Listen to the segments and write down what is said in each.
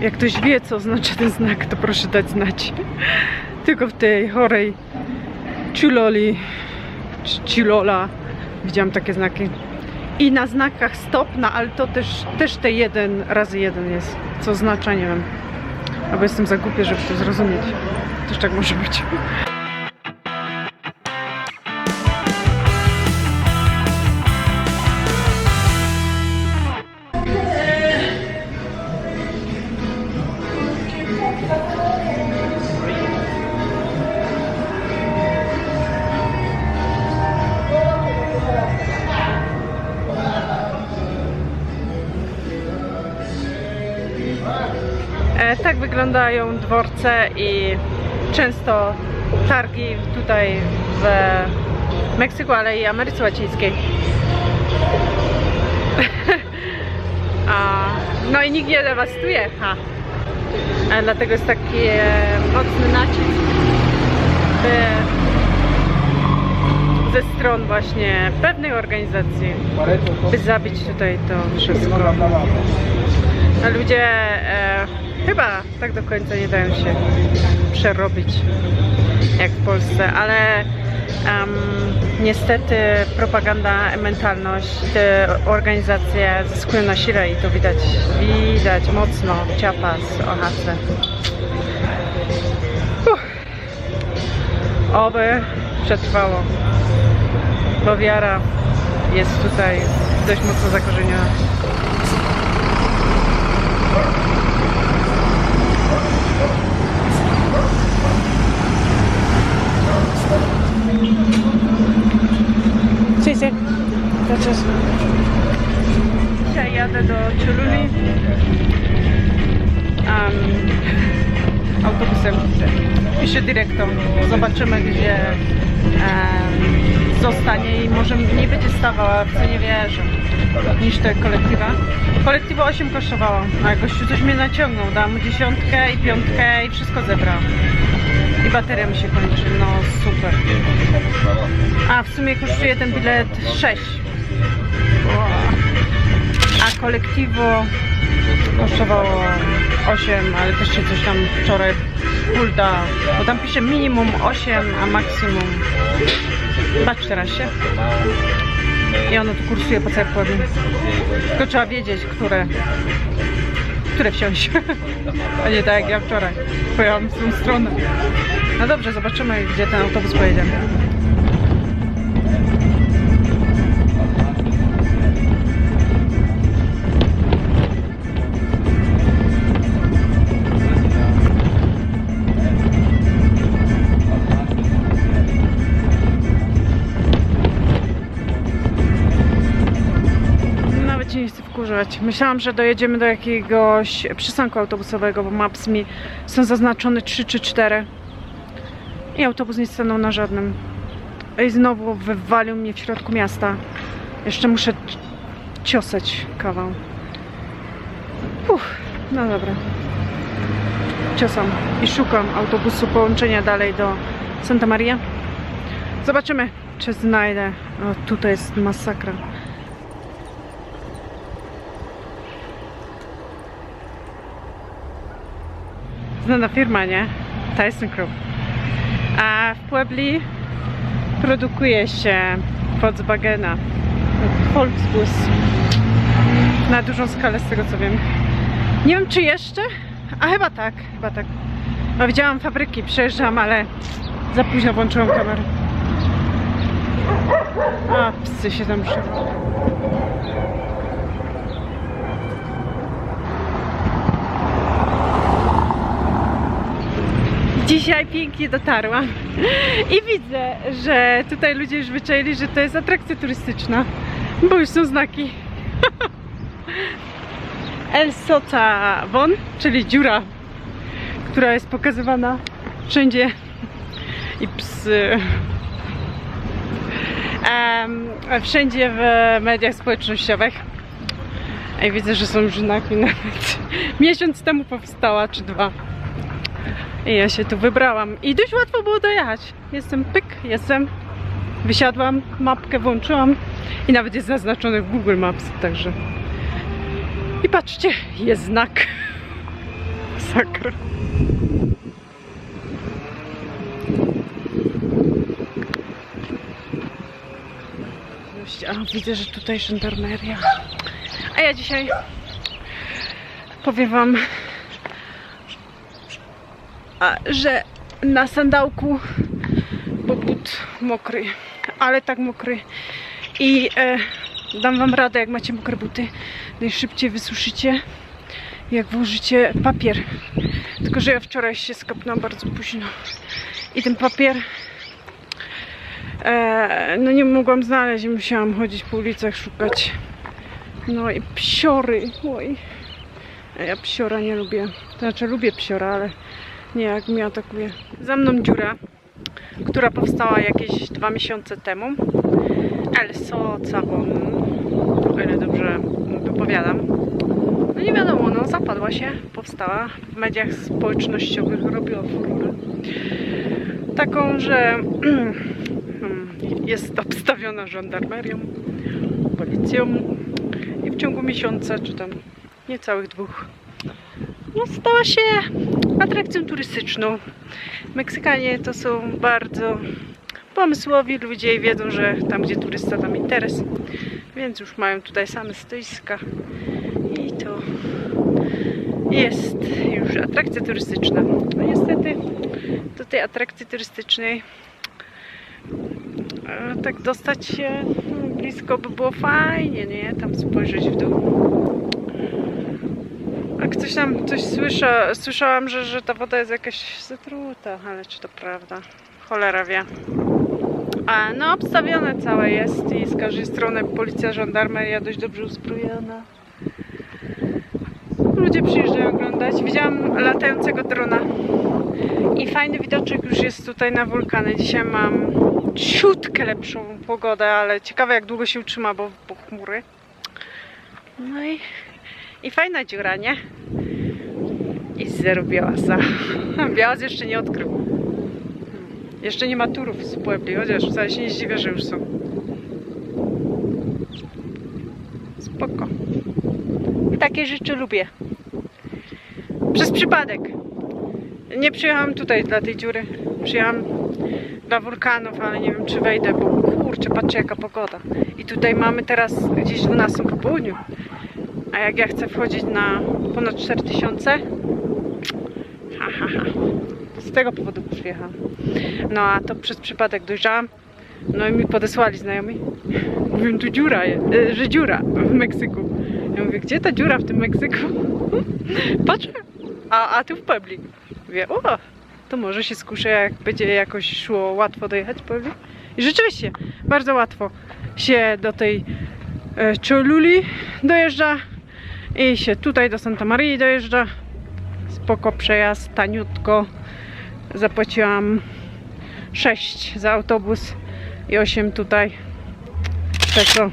Jak ktoś wie, co oznacza ten znak, to proszę dać znać. Tylko w tej chorej Chuloli, czy Chilola widziałam takie znaki. I na znakach stop, no ale to też, też te jeden razy jeden jest. Co oznacza, nie wiem. Albo jestem za głupia, żeby to zrozumieć. Też tak może być. Wyglądają dworce i często targi tutaj w Meksyku, ale i Ameryce Łacińskiej. A, no i nikt nie dewastuje, ha. A dlatego jest taki e, mocny nacisk by, ze stron właśnie pewnej organizacji, by zabić tutaj to wszystko. A ludzie e, chyba tak do końca nie dają się przerobić jak w Polsce, ale em, niestety propaganda, mentalność, te organizacje zyskują na sile i to widać, widać mocno, ohasle. Uff. Oby przetrwało, bo wiara jest tutaj dość mocno zakorzeniona. Jadę do Choluli um, autobusem. Piszę dyrektor. Zobaczymy, gdzie um, zostanie i może nie będzie stawała, w co nie wierzę, niż te kolektywa. Kolektywa 8 kosztowało, a gościu coś mnie naciągnął. Dałam mu dziesiątkę i piątkę i wszystko zebrał. I bateria mi się kończy. No super. A w sumie kosztuje ten bilet 6. A kolektywo kosztowało 8, ale też się coś tam wczoraj hulda. Bo tam pisze minimum 8, a maksimum chyba 14. I ono tu kursuje po całym południu. Tylko trzeba wiedzieć, które które wsiąść. A nie tak jak ja wczoraj. Pojechałam w tą stronę. No dobrze, zobaczymy gdzie ten autobus pojedzie. Wkurzać. Myślałam, że dojedziemy do jakiegoś przystanku autobusowego, bo maps mi są zaznaczone 3 czy 4. I autobus nie stanął na żadnym. I znowu wywalił mnie w środku miasta. Jeszcze muszę ciosać kawał. Uff, no dobra. Ciosam i szukam autobusu połączenia dalej do Santa Maria. Zobaczymy, czy znajdę. O, tutaj jest masakra. Znana firma, nie? Tyson Group. A w Puebli produkuje się Volkswagena. Volksbus. Na dużą skalę z tego co wiem. Nie wiem czy jeszcze, a chyba tak, chyba tak. No, widziałam fabryki, przejeżdżam, ale za późno włączyłam kamerę. A, psy się tam. Dzisiaj pięknie dotarłam i widzę, że tutaj ludzie już wyczaili, że to jest atrakcja turystyczna, bo już są znaki. El Sota Won, czyli dziura, która jest pokazywana wszędzie i psy. Em, wszędzie w mediach społecznościowych. I widzę, że są już znaki nawet miesiąc temu powstała, czy dwa. I ja się tu wybrałam. I dość łatwo było dojechać. Jestem pyk, jestem. Wysiadłam, mapkę włączyłam i nawet jest zaznaczony w Google Maps, także. I patrzcie, jest znak. Masakra. A widzę, że tutaj żandarmeria. A ja dzisiaj powiem wam, że na sandałku, bo but mokry, ale tak mokry. I e, dam wam radę, jak macie mokre buty, najszybciej wysuszycie, jak włożycie papier. Tylko, że ja wczoraj się skopnęłam bardzo późno. I ten papier e, no nie mogłam znaleźć musiałam chodzić po ulicach szukać. No i psiory. Oj. Ja psiora nie lubię. To znaczy lubię psiora, ale nie jak mnie atakuje. Za mną dziura, która powstała jakieś dwa miesiące temu. Elso Cawon. O ile dobrze wypowiadam. No nie wiadomo, no zapadła się, powstała. W mediach społecznościowych robiła furorę. Taką, że hmm, jest obstawiona żandarmerią, policją i w ciągu miesiąca, czy tam niecałych dwóch, no, stała się atrakcją turystyczną. Meksykanie to są bardzo pomysłowi ludzie i wiedzą, że tam gdzie turysta, tam interes. Więc już mają tutaj same stoiska i to jest już atrakcja turystyczna. No niestety do tej atrakcji turystycznej e, tak dostać się no, blisko by było fajnie, nie? Tam spojrzeć w dół. A ktoś tam coś słysza, słyszałam, że, że ta woda jest jakaś zatruta, ale czy to prawda? Cholera wie. A no obstawione całe jest i z każdej strony policja, żandarmeria dość dobrze uzbrojona. Ludzie przyjeżdżają oglądać. Widziałam latającego drona. I fajny widoczek już jest tutaj na wulkany. Dzisiaj mam ciutkę lepszą pogodę, ale ciekawe jak długo się utrzyma, bo, bo chmury. No i, i fajna dziura, nie? I zero białasa. Białas jeszcze nie odkrył. Jeszcze nie ma turów z Puebli, chociaż wcale się nie zdziwię, że już są. Spoko. Takie rzeczy lubię. Przez przypadek. Nie przyjechałam tutaj dla tej dziury. Przyjechałam dla wulkanów, ale nie wiem czy wejdę, bo kurczę, patrzcie jaka pogoda. I tutaj mamy teraz gdzieś 12 po południu. A jak ja chcę wchodzić na ponad 4000, ha, ha, ha. Z tego powodu przyjechałam. No a to przez przypadek dojrzałam. No i mi podesłali znajomi. Mówią, tu dziura, e, że dziura w Meksyku. Ja mówię, gdzie ta dziura w tym Meksyku? Patrzę, a, a tu w Puebli. Mówię, o, to może się skuszę, jak będzie jakoś szło łatwo dojechać Puebli. I rzeczywiście, bardzo łatwo się do tej e, Choluli dojeżdża i się tutaj do Santa Marii dojeżdża. Spoko przejazd, taniutko. Zapłaciłam 6 za autobus i 8 tutaj peso,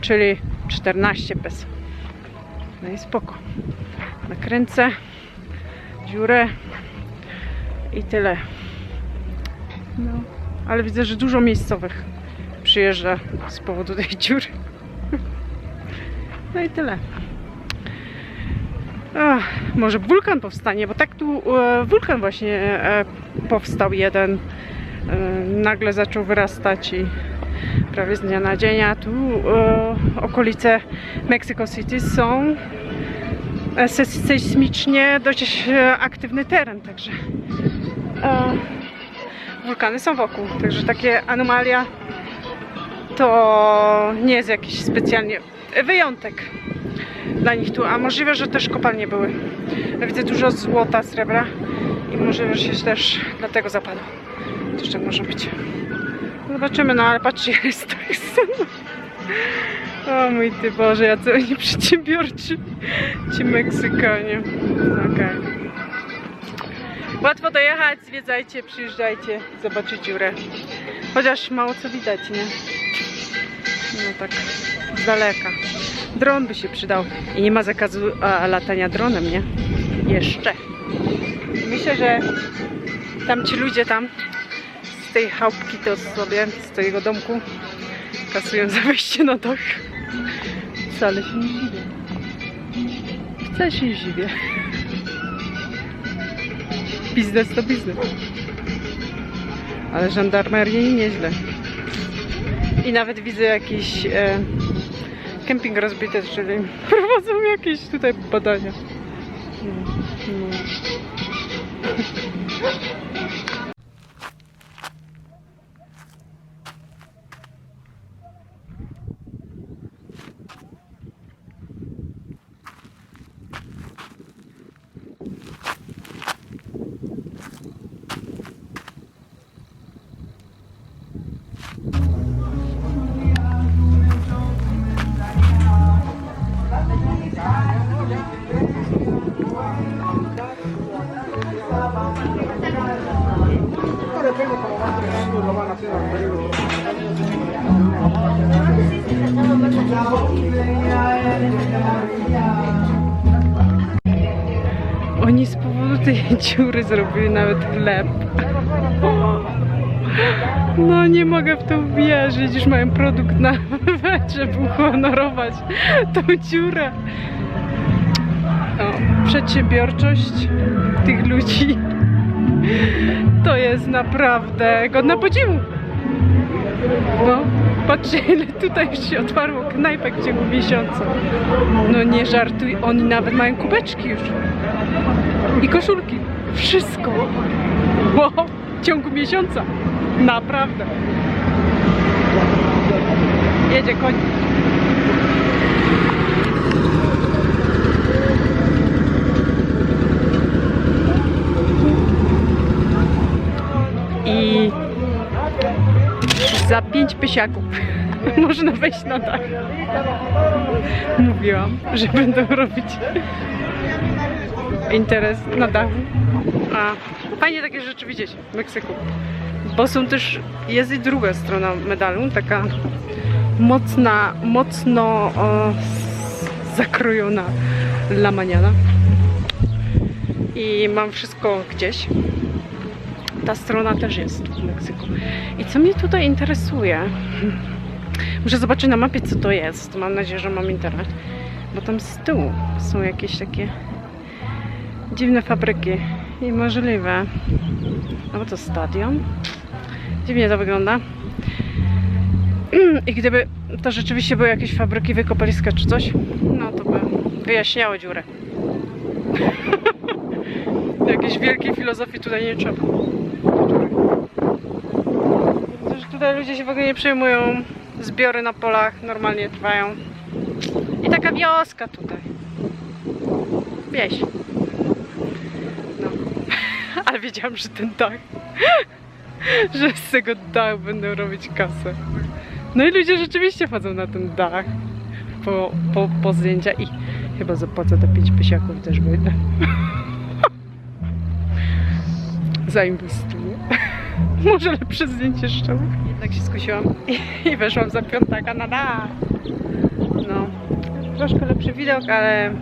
czyli 14 peso. No i spoko. Nakręcę dziurę i tyle. No, ale widzę, że dużo miejscowych przyjeżdża z powodu tej dziury. No i tyle. Ach, może wulkan powstanie, bo tak tu e, wulkan właśnie e, powstał jeden. E, nagle zaczął wyrastać i prawie z dnia na dzień, a tu e, okolice Mexico City są e, se- sejsmicznie dość e, aktywny teren, także e, wulkany są wokół, także takie anomalia to nie jest jakiś specjalnie wyjątek dla nich tu, a możliwe, że też kopalnie były. Widzę dużo złota, srebra i możliwe, że się też dlatego zapadło. Coś tak może być. Zobaczymy, no ale patrzcie, jest. O mój ty Boże, jacy oni przedsiębiorczy. Ci Meksykanie. Okej. Łatwo dojechać, zwiedzajcie, przyjeżdżajcie, zobaczyć dziurę. Chociaż mało co widać, nie? No tak z daleka. Dron by się przydał. I nie ma zakazu a, latania dronem, nie? Jeszcze. Myślę, że tam ci ludzie tam z tej chałupki to sobie, z tego domku kasują za wejście na dach. Wcale się nie dziwię. Wcale się nie dziwię. Biznes to biznes. Ale żandarmerii nieźle. I nawet widzę jakiś e, kemping rozbity, czyli prowadzą jakieś tutaj badania. No, no. Oni z powodu tej dziury zrobili nawet chleb. No nie mogę w to uwierzyć, już mają produkt nawet, żeby uhonorować tą dziurę. O, przedsiębiorczość tych ludzi to jest naprawdę godna podziwu. No, patrzcie ile tutaj już się otwarło knajpek w ciągu miesiąca. No nie żartuj, oni nawet mają kubeczki już. I koszulki. Wszystko. Bo w ciągu miesiąca. Naprawdę. Jedzie koń. I za pięć pysiaków można wejść na dach. Mówiłam, że będą robić interes na dachu. A fajnie takie rzeczy widzieć w Meksyku. Bo są też, jest i druga strona medalu, taka mocna, mocno o, zakrojona lamaniana. I mam wszystko gdzieś. Ta strona też jest w Meksyku. I co mnie tutaj interesuje? Muszę zobaczyć na mapie, co to jest. Mam nadzieję, że mam internet. Bo tam z tyłu są jakieś takie dziwne fabryki i możliwe. No bo to stadion. Dziwnie to wygląda. I gdyby to rzeczywiście były jakieś fabryki, wykopaliska czy coś, no to by wyjaśniało dziurę. Jakiejś wielkiej filozofii tutaj nie trzeba. Też tutaj ludzie się w ogóle nie przejmują. Zbiory na polach normalnie trwają. I taka wioska tutaj. Wieś. No. Ale wiedziałam, że ten dach, że z tego dachu będą robić kasę. No i ludzie rzeczywiście chodzą na ten dach po, po, po zdjęcia i chyba zapłacę te 5 pysiaków też wyjdę. Zainwestuję. Może lepsze zdjęcie szczerze. Jednak się skusiłam i, weszłam za piątaka na. No, troszkę lepszy widok, ale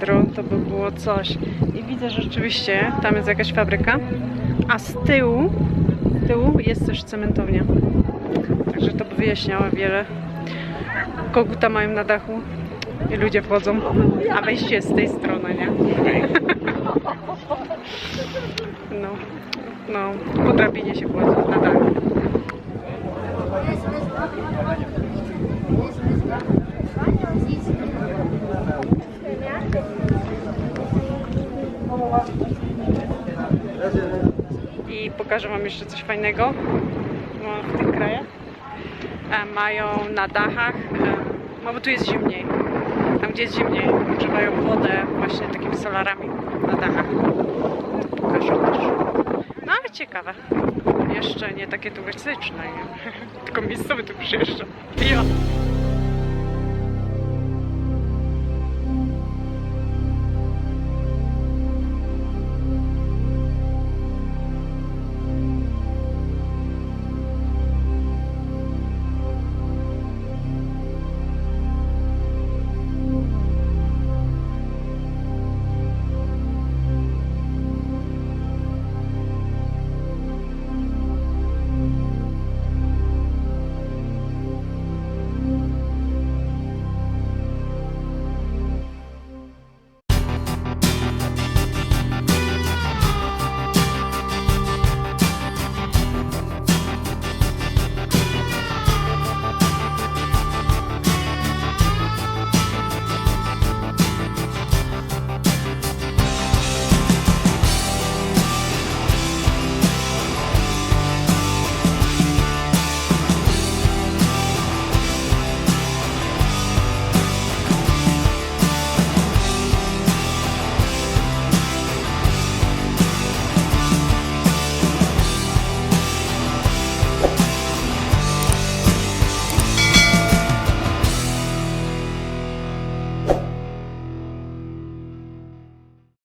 dron to by było coś. I widzę, że rzeczywiście tam jest jakaś fabryka, a z tyłu, z tyłu jest też cementownia. Także to by wyjaśniało wiele. Koguta mają na dachu i ludzie wchodzą, a wejście jest z tej strony, nie? No, no, po drabinie się wchodzi na dach. I pokażę Wam jeszcze coś fajnego no, w tych krajach. E, Mają na dachach, e, no bo tu jest zimniej. Tam gdzie jest zimniej, używają wodę właśnie takimi solarami na dachach. To pokażę też. No ale ciekawe. Jeszcze nie takie turystyczne, tylko miejscowy tu przyjeżdża. Ja.